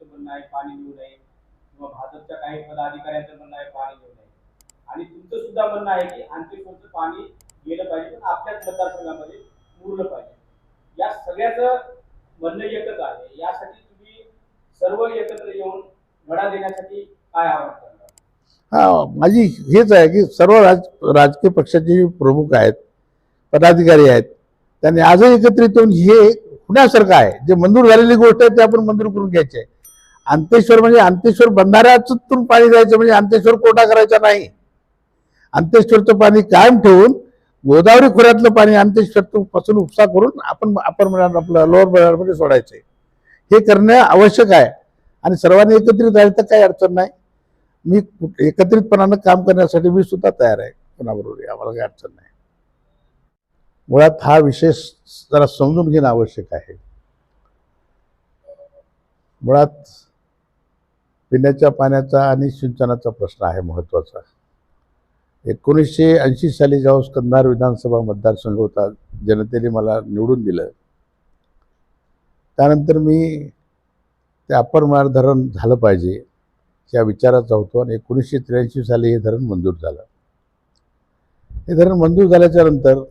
मंत्र्यांचं म्हणणं आहे पाणी देऊ नये. किंवा भाजपच्या काही पदाधिकाऱ्यांचं म्हणणं आहे पाणी देऊ नये. आणि तुमचं सुद्धा म्हणणं आहे की अंत्यशोधचं पाणी गेलं पाहिजे पण आपल्याच मतदारसंघामध्ये मुरलं पाहिजे. या सगळ्याचं म्हणणं एकच आहे. यासाठी तुम्ही सर्व एकत्र येऊन लढा देण्यासाठी काय आवाहन करणार? हा माझी हेच आहे की सर्व राज राजकीय पक्षाचे जे प्रमुख आहेत पदाधिकारी आहेत त्यांनी आजही एकत्रित येऊन हे होण्यासारखं आहे. जे मंजूर झालेली गोष्ट आहे ते आपण मंजूर करून घ्यायची आहे. अंतेश्वर म्हणजे अंतेश्वर बंधाऱ्यातून पाणी द्यायचं म्हणजे अंतेश्वर कोटा करायचा नाही. अंतेश्वरचं पाणी कायम ठेवून गोदावरी खोऱ्यातलं पाणी अंतेश्वर पासून उपसा करून आपण अपर मिळणार आपलं लोअर मिळणारमध्ये सोडायचं आहे. हे करणं आवश्यक आहे. आणि सर्वांनी एकत्रित राहिलं तर काही अडचण नाही. मी कुठ- एकत्रितपणानं काम करण्यासाठी मी सुद्धा तयार आहे. कोणाबरोबर आम्हाला काही अडचण नाही. मुळात हा विषय जरा समजून घेणं आवश्यक आहे. मुळात पिण्याच्या पाण्याचा आणि सिंचनाचा प्रश्न आहे महत्त्वाचा. एकोणीसशे ऐंशी साली जेव्हा कंधार विधानसभा मतदारसंघ होता जनतेने मला निवडून दिलं. त्यानंतर मी ते अपर मार धरण झालं पाहिजे या विचाराचा होतो आणि एकोणीसशे त्र्याऐंशी साली हे धरण मंजूर झालं. हे धरण मंजूर झाल्याच्यानंतर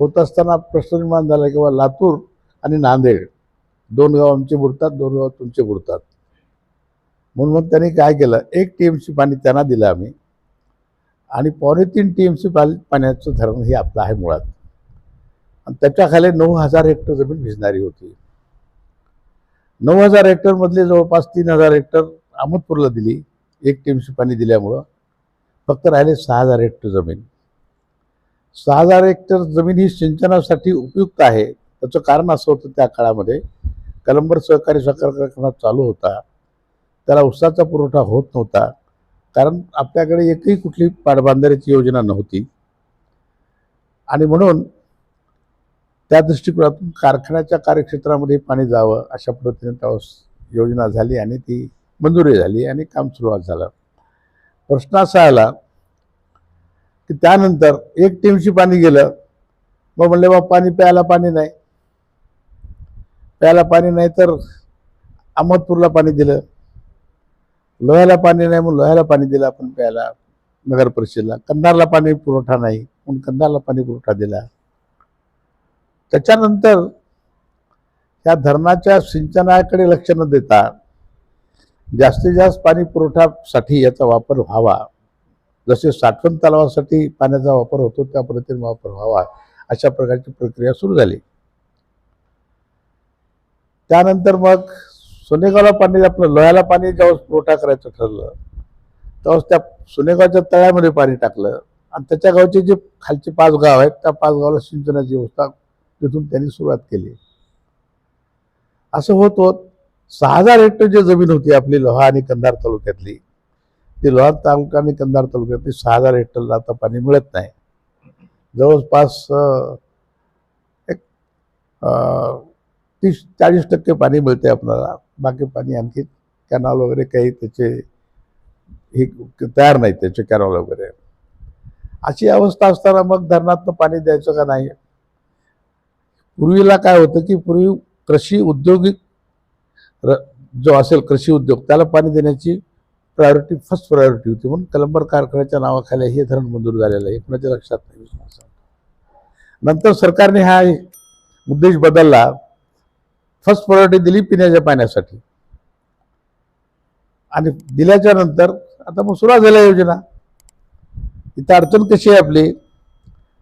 होत असताना प्रश्न निर्माण झाला किंवा लातूर आणि नांदेड दोन गाव आमचे बुडतात दोन गाव तुमचे बुडतात. म्हणून मग त्यांनी काय केलं? एक टी एम सी पाणी त्यांना दिलं आम्ही. आणि पावणे तीन टी एम सी पाण्याचं धरण हे आपलं आहे मुळात. आणि त्याच्याखाली नऊ हजार हेक्टर जमीन भिजणारी होती. नऊ हजार हेक्टरमधले जवळपास तीन हजार हेक्टर अहमदपूरला दिली. एक टीमशी पाणी दिल्यामुळं. फक्त राहिले सहा हजार हेक्टर जमीन. सहा हजार हेक्टर जमीन ही सिंचनासाठी उपयुक्त आहे. त्याचं कारण असं होतं त्या काळामध्ये. कलंबर सहकारी साखर कारखाना चालू होता. त्याला उसाचा पुरवठा होत नव्हता. कारण आपल्याकडे एकही कुठली पाटबांधाऱ्याची योजना नव्हती. आणि म्हणून त्या दृष्टिकोनातून कारखान्याच्या कार्यक्षेत्रामध्ये पाणी जावं अशा पद्धतीने त्यावेळेस योजना झाली आणि ती मंजुरी झाली आणि काम सुरुवात झालं. प्रश्न असा आला की त्यानंतर एक टीमशी पाणी गेलं. मग म्हणले बा पाणी प्यायला पाणी नाही. प्यायला पाणी नाही तर अहमदपूरला पाणी दिलं. लोह्याला पाणी नाही मग लोह्याला पाणी दिलं आपण प्यायला नगर परिषदेला. कंधारला पाणी पुरवठा नाही म्हणून कंधारला पाणी पुरवठा दिला. त्याच्यानंतर या धरणाच्या सिंचनाकडे लक्ष न देता जास्तीत जास्त पाणी पुरवठासाठी याचा वापर व्हावा. जसे साठवण तलावासाठी पाण्याचा वापर होतो त्या पद्धतीने वापर व्हावा अशा प्रकारची प्रक्रिया सुरू झाली. त्यानंतर मग सोनेगावला पाणी आपलं लोह्याला पाणी ज्यावेळेस पुरवठा करायचं ठरलं त्यावेळेस त्या सोनेगावच्या तळ्यामध्ये पाणी टाकलं. आणि त्याच्या गावचे जे खालचे पाच गाव आहेत त्या पाच गावाला सिंचनाची व्यवस्था तिथून त्यांनी सुरुवात केली. असं होत होत सहा हजार हेक्टर जी जमीन होती आपली लोहा आणि कंधार तालुक्यातली ती लोहा तालुका आणि कंधार तालुक्यातली सहा हजार हेक्टरला आता पाणी मिळत नाही. जवळपास एक तीस चाळीस टक्के पाणी मिळते आपल्याला. बाकी पाणी आणखी कॅनॉल वगैरे काही त्याचे हे तयार नाही त्याचे कॅनॉल वगैरे. अशी अवस्था असताना मग धरणातनं पाणी द्यायचं का नाही? पूर्वीला काय होतं की पूर्वी कृषी उद्योगिक र जो असेल कृषी उद्योग त्याला पाणी देण्याची प्रायोरिटी फर्स्ट प्रायोरिटी होती. म्हणून कलंबर कारखान्याच्या नावाखाली हे धरण मंजूर झालेलं आहे. कुणाच्या लक्षात नाही? नंतर सरकारने हा उद्देश बदलला. फर्स्ट प्रायोरिटी दिली पिण्याच्या पाण्यासाठी. आणि दिल्याच्या नंतर आता मग सुरुवात झाल्या योजना. इथं अडचण कशी आहे आपली?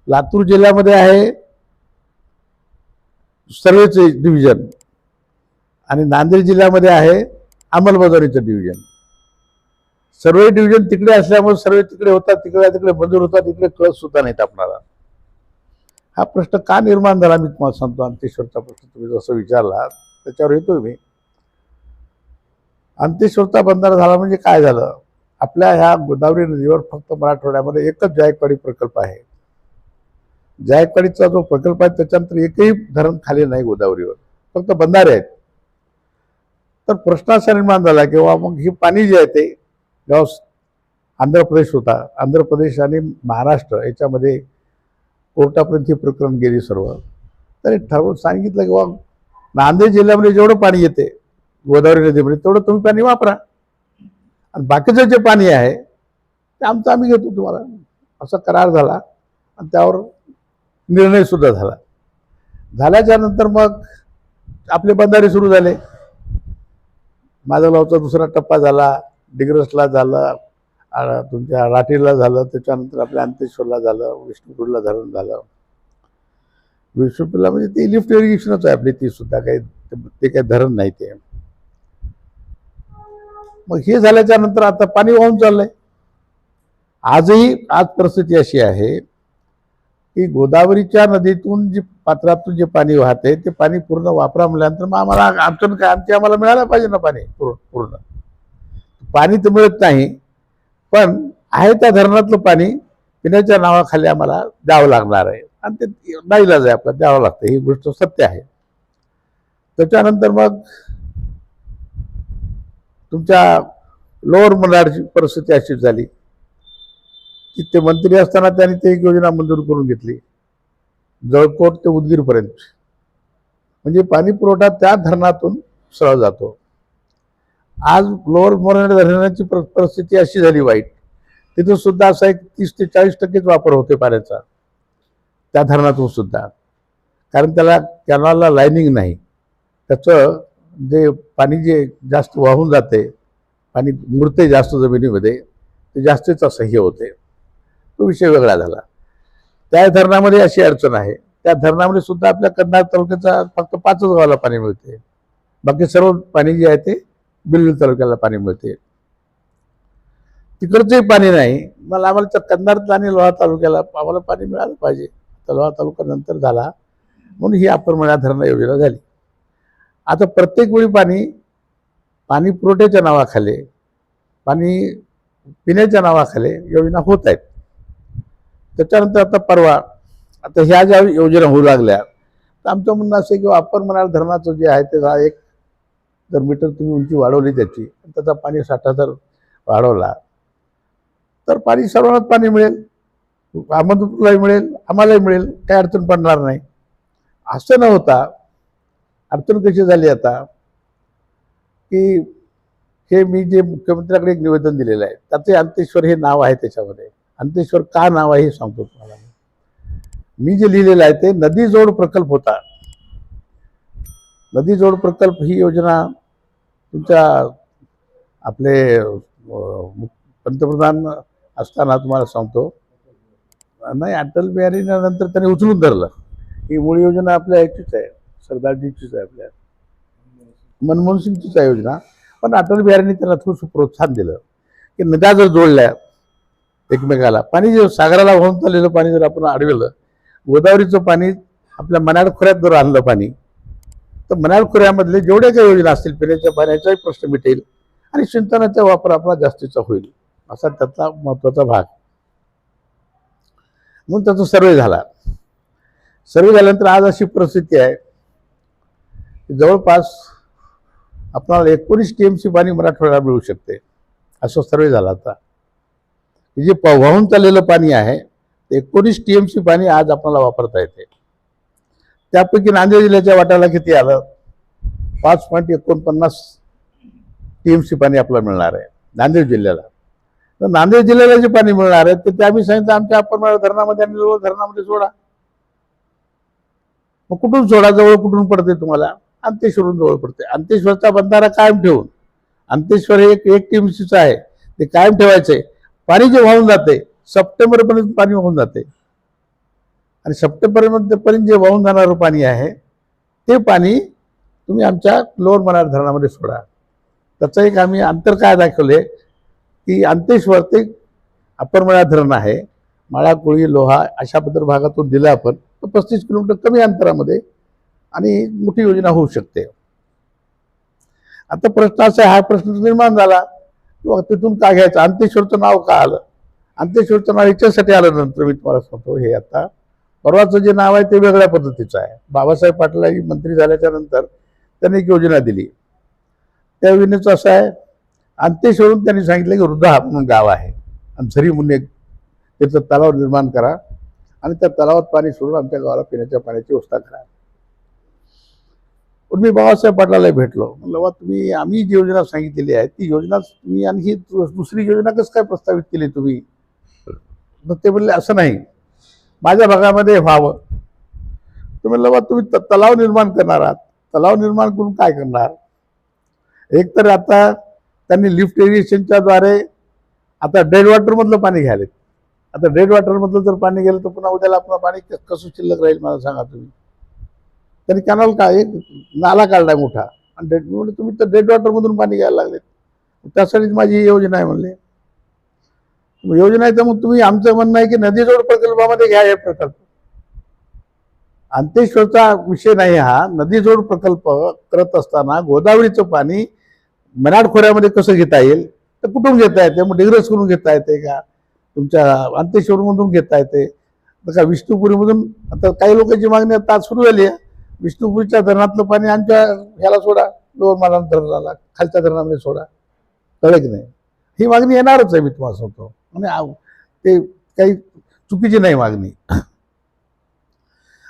लातूर जिल्ह्यामध्ये आहे सर्वेचे डिव्हिजन आणि नांदेड जिल्ह्यामध्ये आहे अंमलबजावणीचं डिव्हिजन सर्वे डिव्हिजन तिकडे असल्यामुळे सर्वे तिकडे होतात तिकडे तिकडे मंजूर होतात तिकडे कळत सुद्धा नाहीत आपणाला. हा प्रश्न का निर्माण झाला? मी तुम्हाला सांगतो अंतेश्वरचा प्रश्न तुम्ही जसं विचारला त्याच्यावर येतोय मी. अंतेश्वरचा बंधारा झाला म्हणजे काय झालं? आपल्या ह्या गोदावरी नदीवर फक्त मराठवाड्यामध्ये एकच जायकवाडी प्रकल्प आहे. जायकवाडीचा जो प्रकल्प आहे त्याच्यानंतर एकही धरण खाली नाही गोदावरीवर. फक्त बंधारे आहेत. तर प्रश्न असा निर्माण झाला किंवा मग हे पाणी जे आहे ते जेव्हा आंध्र प्रदेश होता. आंध्र प्रदेश आणि महाराष्ट्र याच्यामध्ये कोर्टापर्यंत हे प्रकरण गेली सर्व. तरी ठरवून सांगितलं की बा नांदेड जिल्ह्यामध्ये जेवढं पाणी येते गोदावरी नदीमध्ये तेवढं तुम्ही पाणी वापरा. आणि बाकीचं जे पाणी आहे ते आमचं आम्ही घेतो तुम्हाला. असा करार झाला आणि त्यावर निर्णयसुद्धा झाला. झाल्याच्यानंतर मग आपले बंधारे सुरू झाले. माझा लावचा दुसरा टप्पा झाला डिग्रसला झाला तुमच्या राठीला झालं त्याच्यानंतर आपल्या अंतेश्वरला झालं विष्णुपूरला धरण झालं. विष्णुपूरला म्हणजे ती लिफ्ट इरिगेशनच आहे आपली ती सुद्धा काही ते काही धरण नाही ते. मग हे झाल्याच्यानंतर आता पाणी वाहून चाललंय. आजही आज परिस्थिती अशी आहे की गोदावरीच्या नदीतून जी पात्रातून जे पाणी वाहते ते पाणी पूर्ण वापरा म्हणल्यानंतर मग आम्हाला आमचं काय आमची आम्हाला मिळालं पाहिजे ना पाणी पूर्ण पूर्ण. पाणी तर मिळत नाही पण आहे त्या धरणातलं पाणी पिण्याच्या नावाखाली आम्हाला द्यावं लागणार आहे. आणि ते नाईलाज आहे आपलं द्यावं लागतं. ही गोष्ट सत्य आहे. त्याच्यानंतर मग तुमच्या लोअर मलाडची परिस्थिती अशी झाली की ते मंत्री असताना त्यांनी ते एक योजना मंजूर करून घेतली. जळकोट ते उदगीरपर्यंत. म्हणजे पाणी पुरवठा त्या धरणातून सरळ जातो. आज लोअर मोराणे धरणाची परिस्थिती अशी झाली वाईट. तिथून सुद्धा असा एक तीस ते चाळीस टक्केच वापर होते पाण्याचा. त्या धरणातून सुद्धा. कारण त्याला कॅनॉलला लाईनिंग नाही. त्याचं जे पाणी जे जास्त वाहून जाते पाणी मुरते जास्त जमिनीमध्ये ते जास्तीच असं हे होते. तो विषय वेगळा झाला. त्या धरणामध्ये अशी अडचण आहे. त्या धरणामध्ये सुद्धा आपल्या कंधार तालुक्याचा फक्त पाचच गावाला पाणी मिळते. बाकी सर्व पाणी जे आहे ते बिल्लू तालुक्याला पाणी मिळते. तिकडचंही पाणी नाही मला आम्हाला त्या आणि लोहा तालुक्याला आम्हाला पाणी मिळालं पाहिजे. तर लोहा तालुका नंतर झाला म्हणून ही आपण म्हणा धरण योजना झाली. आता प्रत्येक वेळी पाणी पाणी पुरवठ्याच्या नावाखाली पाणी पिण्याच्या नावाखाली योजना होत आहेत. त्याच्यानंतर आता परवा आता ह्या ज्या योजना होऊ लागल्या तर आमचं म्हणणं असं आहे की अप्पर मनाळ धरणाचं जे आहे ते एक जर मीटर तुम्ही उंची वाढवली त्याची त्याचा पाणी साठा जर वाढवला तर पाणी सर्वांनाच पाणी मिळेल. अहमदपूरलाही मिळेल आम्हालाही मिळेल काही अडचण पडणार नाही. असं न होता अडचण कशी झाली आता की हे मी जे मुख्यमंत्र्याकडे एक निवेदन दिलेलं आहे त्याचे अंतेश्वर हे नाव आहे त्याच्यामध्ये. अंतेश्वर का नाव आहे हे सांगतो तुम्हाला मी. जे लिहिलेलं आहे ते नदी जोड प्रकल्प होता. नदी जोड प्रकल्प ही योजना तुमच्या आपले पंतप्रधान असताना तुम्हाला सांगतो. नाही अटल बिहारी नंतर त्यांनी उचलून धरलं. ही मूळ योजना आपल्या याचीच आहे. सरदारजीचीच आहे आपल्या. मनमोहन सिंगचीच आहे योजना. पण अटल बिहारीने त्याला थोडंसं प्रोत्साहन दिलं. की नद्या जर जोडल्या एकमेकाला पाणी जे सागराला वाहून चाललेलं पाणी जर आपण अडवलं गोदावरीचं पाणी आपल्या मनाड खोऱ्यात जर आणलं पाणी तर मनाल खोऱ्यामधले जेवढ्या काही योजना असतील पिण्याच्या पाण्याचाही प्रश्न मिटेल आणि सिंचनाचा वापर आपला जास्तीचा होईल असा त्यातला महत्त्वाचा भाग. म्हणून त्याचा सर्वे झाला. सर्वे झाल्यानंतर आज अशी परिस्थिती आहे की जवळपास आपल्याला एकोणीस टी एम सी पाणी मराठवाड्याला मिळू शकते असं सर्वे झाला आता जे प- वाहून चाललेलं पाणी आहे ते एकोणीस टी एम सी पाणी आज आपल्याला वापरता येते. त्यापैकी नांदेड जिल्ह्याच्या वाट्याला किती आलं? पाच पॉईंट एकोणपन्नास टी एम सी पाणी आपल्याला मिळणार आहे नांदेड जिल्ह्याला. तर नांदेड जिल्ह्याला जे पाणी मिळणार आहे ते ते आम्ही सांगितलं आमच्या आपण धरणामध्ये आणि धरणामध्ये सोडा. मग कुठून सोडा? जवळ कुठून पडते तुम्हाला? अंतेश्वरून जवळ पडते अंतेश्वरचा बंधारा कायम ठेवून अंतेश्वर हे एक एक टीमसीचं आहे ते कायम ठेवायचं आहे पाणी जे वाहून जाते सप्टेंबरपर्यंत पाणी वाहून जाते आणि सप्टेंबरमध्ये जे वाहून जाणारं पाणी आहे ते पाणी तुम्ही आमच्या लोअर मनार धरणामध्ये सोडा. त्याचं एक आम्ही अंतर काय दाखवले की अंतेश्वर ते अप्पर मळा धरण आहे. माळा कोळी लोहा अशा पद्धत भागातून दिलं आपण तर पस्तीस किलोमीटर कमी अंतरामध्ये आणि मोठी योजना होऊ शकते. आता प्रश्न असा हा प्रश्न निर्माण झाला. किंवा तिथून का घ्यायचं? अंतेश्वरचं नाव का आलं? अंतेश्वरचं नाव याच्यासाठी आलं नंतर मी तुम्हाला सांगतो हे आता परवाचं जे नाव आहे ते वेगळ्या पद्धतीचं आहे. बाबासाहेब पाटलाही मंत्री झाल्याच्यानंतर त्यांनी एक योजना दिली. त्या योजनेचं असं आहे अंत्येश्वरून त्यांनी सांगितलं की वृद्धा म्हणून गाव आहे. आणि झरी म्हणून एक त्याचं तलाव निर्माण करा आणि त्या तलावात पाणी सोडून आमच्या गावाला पिण्याच्या पाण्याची व्यवस्था करा. पण मी बाबासाहेब पाटलाला भेटलो. म्हणलं बा तुम्ही आम्ही जी योजना सांगितलेली आहे ती योजना तुम्ही आणखी दु- दुसरी योजना कसं काय प्रस्तावित केली तुम्ही? मग ते म्हणले असं नाही. माझ्या भागामध्ये व्हावं. तर म्हणलं बा तुम्ही त- तलाव निर्माण करणार आहात. तलाव निर्माण करून काय करणार? एक तर आता त्यांनी लिफ्ट इरिगेशनच्या द्वारे आता डेड वॉटरमधलं पाणी घ्यायला आता डेड वॉटरमधलं जर पाणी गेलं तर पुन्हा उद्याला आपलं पाणी क- कसं शिल्लक राहील मला सांगा तुम्ही. त्यांनी कॅनॉल काय नाला काढलाय मोठा. आणि डेड म्हणलं तुम्ही तर डेड वॉटरमधून पाणी घ्यायला लागले त्यासाठीच माझी ही योजना आहे म्हणले. योजना आहे तर मग तुम्ही आमचं म्हणणं आहे की नदीजोड प्रकल्पामध्ये घ्या हे प्रकल्प. अंतेश्वरचा विषय नाही हा. नदीजोड प्रकल्प करत असताना गोदावरीचं पाणी मराठ खोऱ्यामध्ये कसं घेता येईल? तर कुठून घेता येते? मग डिग्रस करून घेता येते का? तुमच्या अंतेश्वरमधून घेता येते? तर का विष्णुपुरीमधून आता काही लोकांची मागणी आता आज सुरू झाली आहे. विष्णुपुरीच्या धरणातलं पाणी आमच्या ह्याला सोडा. लोअर माला धरणाला खालच्या धरणामध्ये सोडा. कळलं की नाही? ही मागणी येणारच आहे मी तुम्हाला सांगतो. आणि ते काही चुकीची नाही मागणी.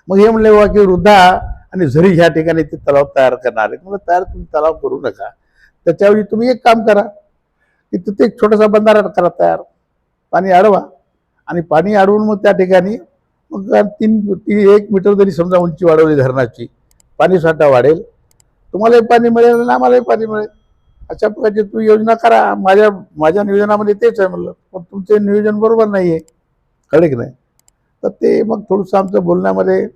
मग हे म्हणले बाबा की वृद्धा आणि झरी ह्या ठिकाणी ते तलाव तयार करणार आहे म्हणजे तयार तुम्ही तलाव करू नका. त्याच्याऐवजी तुम्ही एक काम करा की तिथे एक छोटासा बंधारा करा तयार. पाणी अडवा आणि पाणी अडवून मग त्या ठिकाणी मग तीन ती एक मीटर जरी समजा उंची वाढवली धरणाची पाणी साठा वाढेल. तुम्हालाही पाणी मिळेल आणि आम्हालाही पाणी मिळेल. अशा प्रकारची तुम्ही योजना करा. माझ्या माझ्या नियोजनामध्ये तेच आहे म्हणलं. पण तुमचे नियोजन बरोबर नाही आहे कळे की नाही? तर ते मग थोडंसं आमचं बोलण्यामध्ये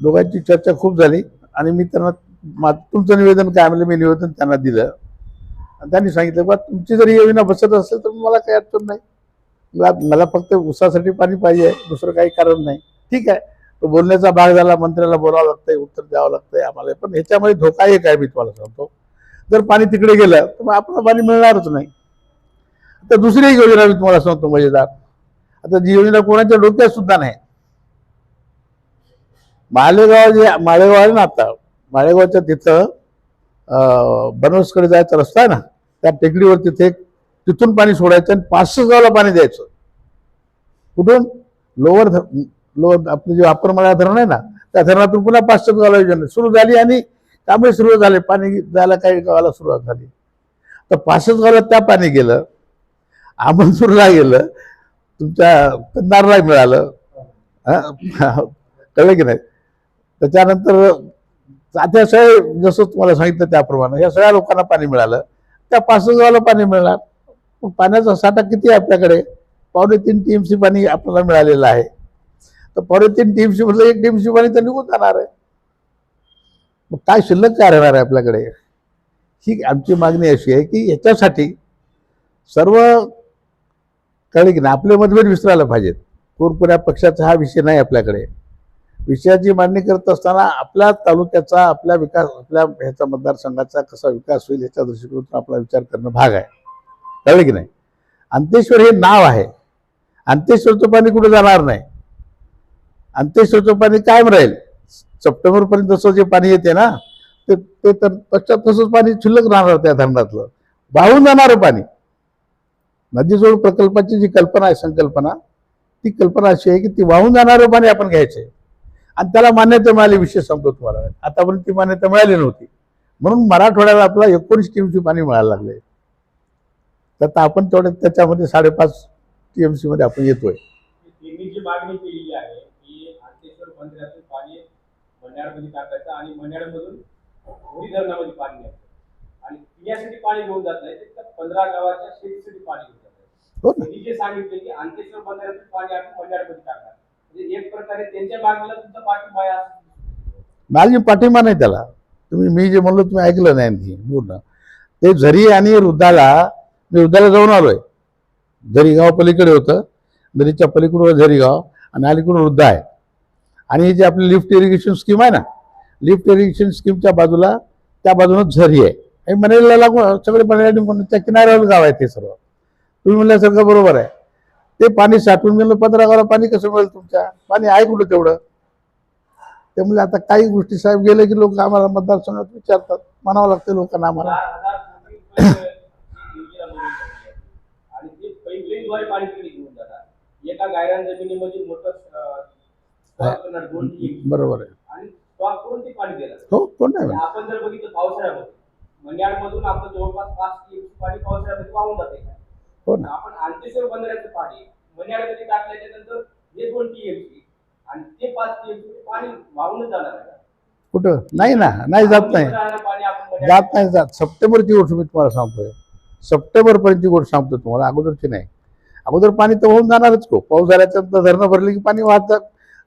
दोघांची चर्चा खूप झाली. आणि मी त्यांना मा तुमचं निवेदन काय म्हणलं मी निवेदन त्यांना दिलं. आणि त्यांनी सांगितलं बा तुमची जर ही योजना बसत असेल तर मला काही अडचण नाही. मला मला फक्त उसासाठी पाणी पाहिजे दुसरं काही कारण नाही. ठीक आहे. तो बोलण्याचा भाग झाला मंत्र्याला बोलावं लागतंय उत्तर द्यावं लागतंय आम्हाला. पण ह्याच्यामध्ये धोका एक आहे मी तुम्हाला सांगतो. जर पाणी तिकडे गेलं तर मग आपल्याला पाणी मिळणारच नाही. आता दुसरी एक योजना मी तुम्हाला सांगतो मजेदार. आता जी योजना कोणाच्या डोक्यात सुद्धा नाही. मालेगाव जे माळेगाव आहे ना आता माळेगावच्या तिथं बनवसकडे जायचा रस्ता आहे ना त्या टेकडीवर तिथे तिथून पाणी सोडायचं आणि पाचशे गावाला पाणी द्यायचं. कुठून? लोअर लोअर आपलं जे अप्पर मला धरण आहे ना त्या धरणातून पुन्हा पाचशे गावाला योजना सुरू झाली आणि त्यामुळे सुरू झाले. पाणी जायला काही गावाला सुरुवात झाली. तर पासच गावाला त्या पाणी गेलं. आमनसूरला गेलं. तुमच्या कंदारला मिळालं. कळलं की नाही? त्याच्यानंतर आता सगळे जसं तुम्हाला सांगितलं त्याप्रमाणे या सगळ्या लोकांना पाणी मिळालं. त्या पाचशे पाणी मिळणार. मग पाण्याचा साठा किती आहे आपल्याकडे? पावणे तीन टी एम सी पाणी आपल्याला मिळालेलं आहे. तर पावणे तीन टी एमशी म्हटलं एक टीएमसी पाणी तर निघून जाणार आहे. मग काय शिल्लक काय राहणार आहे आपल्याकडे? ही आमची मागणी अशी आहे की याच्यासाठी सर्व कळले की नाही आपले मतभेद विसरायला पाहिजेत. कोरपुऱ्या पक्षाचा हा विषय नाही आपल्याकडे. विषयाची मांडणी करत असताना आपल्या तालुक्याचा आपल्या विकास आपल्या ह्याचा मतदारसंघाचा कसा विकास होईल ह्याच्या दृष्टिकोनातून आपला विचार करणं भाग आहे. कळलं की नाही? अंतेश्वर हे नाव आहे. अंतेश्वरचं पाणी कुठं जाणार नाही? अंतेश्वरचं पाणी कायम राहील. सप्टेंबरपर्यंत जसं जे पाणी येते ना ते ते तर पश्चात तसंच पाणी शिल्लक राहणार त्या धरणातलं. वाहून जाणारं पाणी. नदीजोड प्रकल्पाची जी कल्पना आहे संकल्पना ती कल्पना अशी आहे की ती वाहून जाणारं पाणी आपण घ्यायचंय. आणि त्याला मान्यता मिळाली विषय सांगतो तुम्हाला. आतापर्यंत ती मान्यता मिळाली नव्हती. म्हणून मराठवाड्याला आपला एकोणीस टी एम सी पाणी मिळायला लागले तर आता आपण तेवढ्या त्याच्यामध्ये साडेपाच टी एम सीमध्ये आपण येतोय मागणी केलेली आहे की मन्याडमध्ये टाकायचं आणि मन्याडमधून होरी धरणामध्ये पाणी न्यायचं आणि पिण्यासाठी पाणी घेऊन जात नाही तर पंधरा गावाच्या शेतीसाठी पाणी घेऊन जात आहे हो जे सांगितले की अंतेश्वर बंदरातून पाणी आपण मन्याडमध्ये टाकणार. म्हणजे एक प्रकारे त्यांच्या मागणीला तुमचा पाठिंबा आहे. माझी पाठिंबा नाही त्याला. तुम्ही मी जे म्हणलो तुम्ही ऐकलं नाही आणखी पूर्ण. ते झरी आणि वृद्धाला मी वृद्धाला जाऊन आलोय. झरी गाव पलीकडे होतं. झरीच्या पलीकडून झरी गाव आणि अलीकडून वृद्ध आहे. आणि ही जी आपली लिफ्ट इरिगेशन स्कीम आहे ना लिफ्ट इरिगेशन स्कीमच्या बाजूला त्या बाजूनं झरी आहे. आणि मनेला लागून सगळे मनेला त्या किनाऱ्यावर गाव आहे ते सर्व. तुम्ही म्हणल्यासारखं बरोबर आहे. ते पाणी साठवून गेलं पंधरा गावाला पाणी कसं मिळेल तुमच्या? पाणी आहे कुठं तेवढं? त्यामुळे आता काही गोष्टी साहेब गेले की लोक आम्हाला मतदारसंघात विचारतात. म्हणावं लागतं लोकांना आम्हाला. आहे. एका गायरान जमिनीमध्ये मोठं बरोबर आहे. हो कोण नाही. आपण जर बघितलं पावसाळ्यामध्ये आपलं जवळपास पाच टीएमसी पाणी पावसाळ्यामध्ये वाहून जाते. हो ना. आपण अंतेश्वर पाणी टाकल्याच्या नंतर हे दोन टीएमसी आणि ते पाच टीएमसी पाणी वाहूनच जाणार आहे? कुठं? नाही ना. नाही जात नाही. आपण जात नाही जात. सप्टेंबरची गोष्ट मी तुम्हाला सांगतोय. सप्टेंबरपर्यंतची गोष्ट सांगतो तुम्हाला. अगोदरची नाही. अगोदर पाणी तर होऊन जाणारच को पाऊस झाल्याच्यानंतर धरणं भरली की पाणी वाहत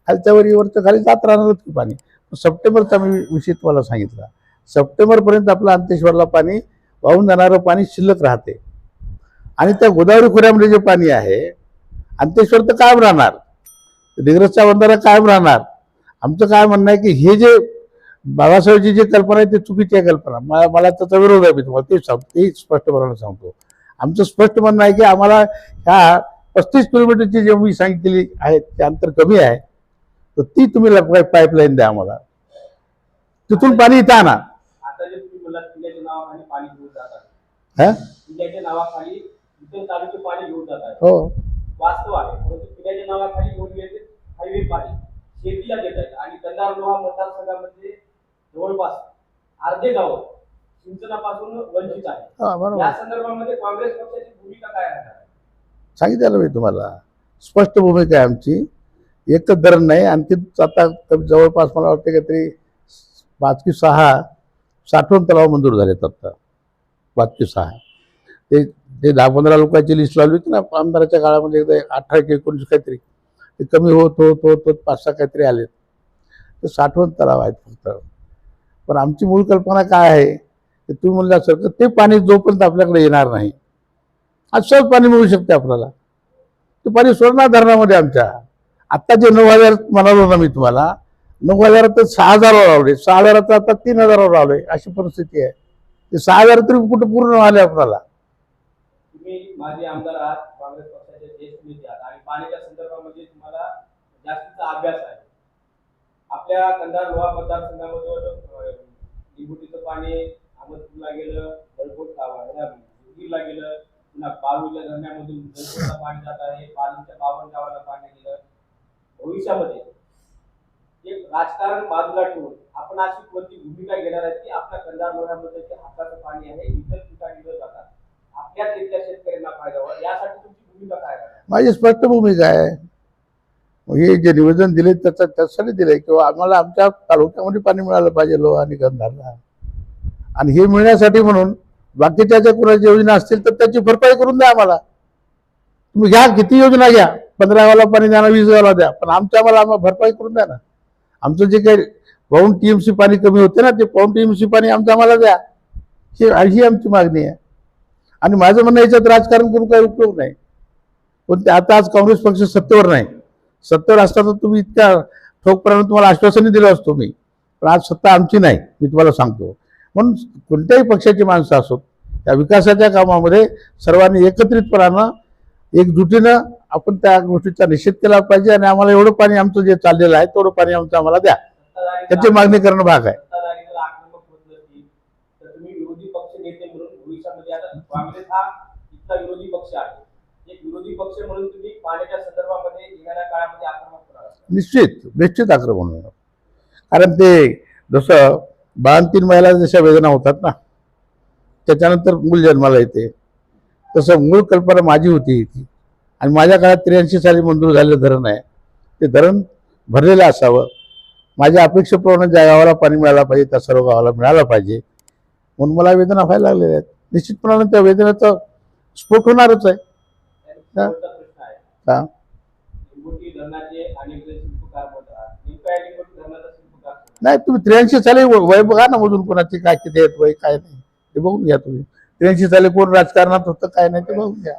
खालच्या वरी खाली जात राहणारच की पाणी. सप्टेंबरचा मी विषय तुम्हाला सांगितला. सप्टेंबरपर्यंत आपलं अंतेश्वरला पाणी वाहून जाणारं पाणी शिल्लक राहते. आणि त्या गोदावरी खोऱ्यामध्ये जे पाणी आहे अंतेश्वर तर कायम राहणार. डिग्रसचा बंधारा कायम राहणार. आमचं काय म्हणणं आहे की हे जे बाबासाहेबची जी कल्पना आहे ती चुकीची आहे कल्पना. मला मला त्याचा विरोध आहे मी तुम्हाला. ते सांगतो तेही स्पष्टपणाने सांगतो. आमचं स्पष्ट म्हणणं आहे की आम्हाला ह्या पस्तीस किलोमीटरची जे मी सांगितलेली आहे ते अंतर कमी आहे. तर ती तुम्ही पाईपलाईन द्या आम्हाला. तिथून पाणी इथं आणा. आता जे तुम्ही मला किल्ल्याच्या नावाखाली पाणी घेऊन जातात. हा? हो. वास्तव आहे. परंतु नावाखाली घेऊन गेले हायवे पाणी शेतीला देत आहेत. आणि कंधार लोहा मतदारसंघामध्ये जवळपास अर्धे गाव सिंचनापासून वंचित आहे या संदर्भामध्ये काँग्रेस पक्षाची भूमिका काय राहणार? सांगितलं मी तुम्हाला. स्पष्ट भूमिका आहे आमची. एकच धरण नाही आणखी आता जवळपास मला वाटतं काहीतरी पाच की सहा साठवण तलाव मंजूर झालेत आत्ता पाच की सहा. ते ते दहा पंधरा लोकांची लिस्ट लावली होती ना आमदाराच्या काळामध्ये एकदा अठरा की एकोणीस काहीतरी. ते कमी होत होत होत होत पाच सहा काहीतरी आले ते साठवण तलाव आहेत फक्त. पण आमची मूळ कल्पना काय आहे? की तुम्ही म्हणल्यासारखं ते पाणी जोपर्यंत आपल्याकडे येणार नाही आज सहज पाणी मिळू शकते आपल्याला. ते पाणी सोडणार धरणामध्ये आमच्या. आत्ता जे नऊ हजार म्हणालो ना मी तुम्हाला नऊ हजार तर सहा हजारावर लावले. सहा हजाराचं आता तीन हजारावर लावले. अशी परिस्थिती आहे. ते सहा हजार तरी कुठं पूर्ण आले आपल्याला? तुम्ही माझे आमदार आहात काँग्रेस पक्षाचे ज्येष्ठ नेते आहात. आणि पाण्याच्या संदर्भामध्ये तुम्हाला जास्तीचा अभ्यास आहे. आपल्या कंधार लोहा मतदारसंघामधून अं, लिंबुटीचं पाणी अहमदपूरला गेलं बळकोट उदगीरला गेलं पुन्हा पारूच्या धरणामधून पाणी जात आहे. पालमच्या बावन गावाला पाणी गेलं. भविष्यामध्ये एक राजकारण बाजूला ठेवून आपण अशी कोणती भूमिका घेणार आहे की आपल्या कंधार लोह्यामध्ये जे हाताचं पाणी आहे इतर ठिकाणी जातात आपल्याच इथल्या शेतकऱ्यांना फायदा व्हावा यासाठी तुमची भूमिका काय माझी स्पष्ट भूमिका आहे. हे जे निवेदन दिले त्याचा त्यासाठी दिले किंवा आम्हाला आमच्या तालुक्यामध्ये पाणी मिळालं पाहिजे लोहा आणि गंधारला आणि हे मिळण्यासाठी म्हणून बाकीच्या ज्या कुणाच्या योजना असतील तर त्याची भरपाई करून द्या आम्हाला. तुम्ही घ्या किती योजना घ्या. पंधरा गावाला पाणी द्या ना वीस गावाला द्या. पण आमच्या आम्हाला आम्हाला भरपाई करून द्या ना. आमचं जे काही पाऊन टीएमसी पाणी कमी होते ना ते पाऊन टीएमसी पाणी आमचं आम्हाला द्या. ही ही आमची मागणी आहे. आणि माझं म्हणणं याच्यात राजकारण करून काही उपयोग नाही. पण ते आता आज काँग्रेस पक्ष सत्तेवर नाही. सत्तेवर असताना तुम्ही इतक्या ठोकपणाने तुम्हाला आश्वासनही दिलं असतो मी पण आज सत्ता आमची नाही मी तुम्हाला सांगतो. म्हणून कोणत्याही पक्षाची माणसं असोत त्या विकासाच्या कामामध्ये सर्वांनी एकत्रितपणानं एकजुटीनं आपण त्या गोष्टीचा निषेध केला पाहिजे आणि आम्हाला एवढं पाणी आमचं जे चाललेलं आहे तेवढं पाणी आमचं आम्हाला द्या. त्याची मागणी करणं भाग आहे. निश्चित निश्चित आक्रमण होणार. कारण ते जसं बाळंतीन महिला जशा वेदना होतात ना त्याच्यानंतर मूल जन्माला येते. तसं मूळ कल्पना माझी होती ती आणि माझ्या काळात त्र्याऐंशी साली मंजूर झालेलं धरण आहे. ते धरण भरलेलं असावं. माझ्या अपेक्षेप्रमाणे ज्या गावाला पाणी मिळालं पाहिजे त्या सर्व गावाला मिळालं पाहिजे. म्हणून मला वेदना व्हायला लागलेल्या आहेत. निश्चितपणाने त्या वेदनेचा स्फोट होणारच आहे. का नाही तुम्ही त्र्याऐंशी साली वय बघा ना मधून कोणाची काय किती आहेत वय काय नाही. ते बघून घ्या तुम्ही. त्र्याऐंशी साली कोण राजकारणात होतं काय नाही ते बघून घ्या.